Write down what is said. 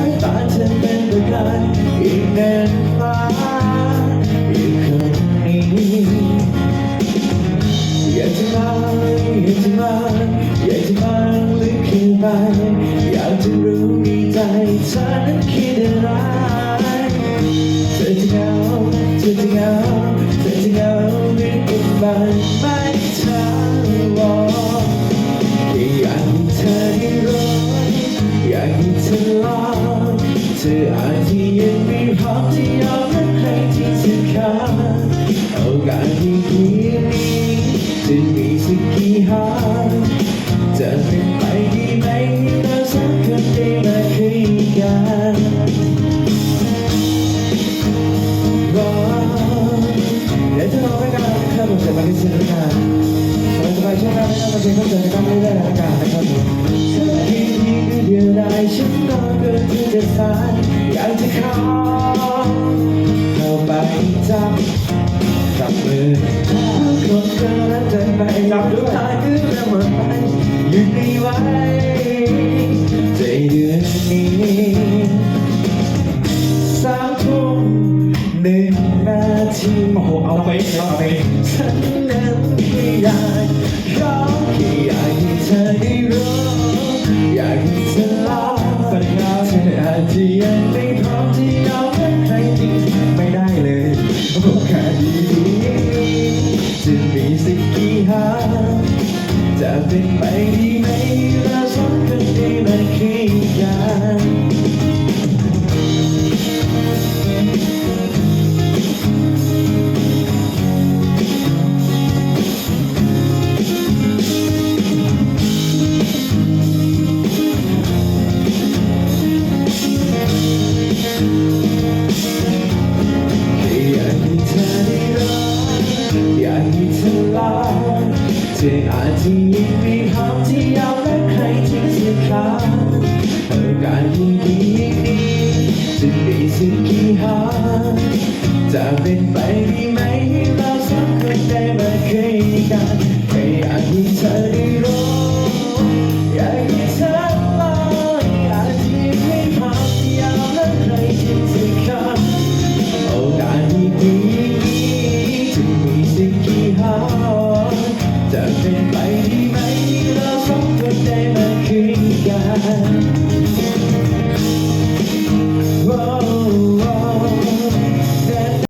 ายตาเธอเป็นประกายอีกแน่นฟ้าอีกคนนี้อยากจะมาอยากจะมาอยากจะมาลึกขึ้นไปอยากจะรู้ในใจเธอ ยังไม่พร้อมที่ยอมรับใครที่เธอขาดโอกาสที่เพีนี้จะมีสักกี่หนจะเป็นไปได้ไหมเราสองคนได้มาคุยกันรอเดี๋ยวจะรอให้การนะครับผมจะมาที่สื่อการสบายสบายช่วงหน้านะครับมาเชิญเข้าใจกันไม่ได้ละกันนะครับผมเธอคิดที่เดียวได้ฉันนอเกินที่จะสาย เข้าเข้าไปจับจับมือคนเธอและใจไปจับด้วยตายคือเรื่องหมดไปยืนไม่ไหวใจเดือนนี้สามทุ่มหนึ่งนาทีโอ้โหเอาไปเอาไปฉันนั้นไม่อยากร้องแค่อยากให้เธอได้รู้อยากให้เธอลองสวัสดีครับเธออาจจะยังไม่ หา จะเป็นไปดีไหมเราสองคนได้มาคุยกัน ออาจจะยังไม่พร้อมที่ยาวและใครที่เสียขาดโอกาสที่ดีนี้จะมีสักกี่หาจะเป็นไป ไปดีไหมเราสองคนได้มาคืนกัน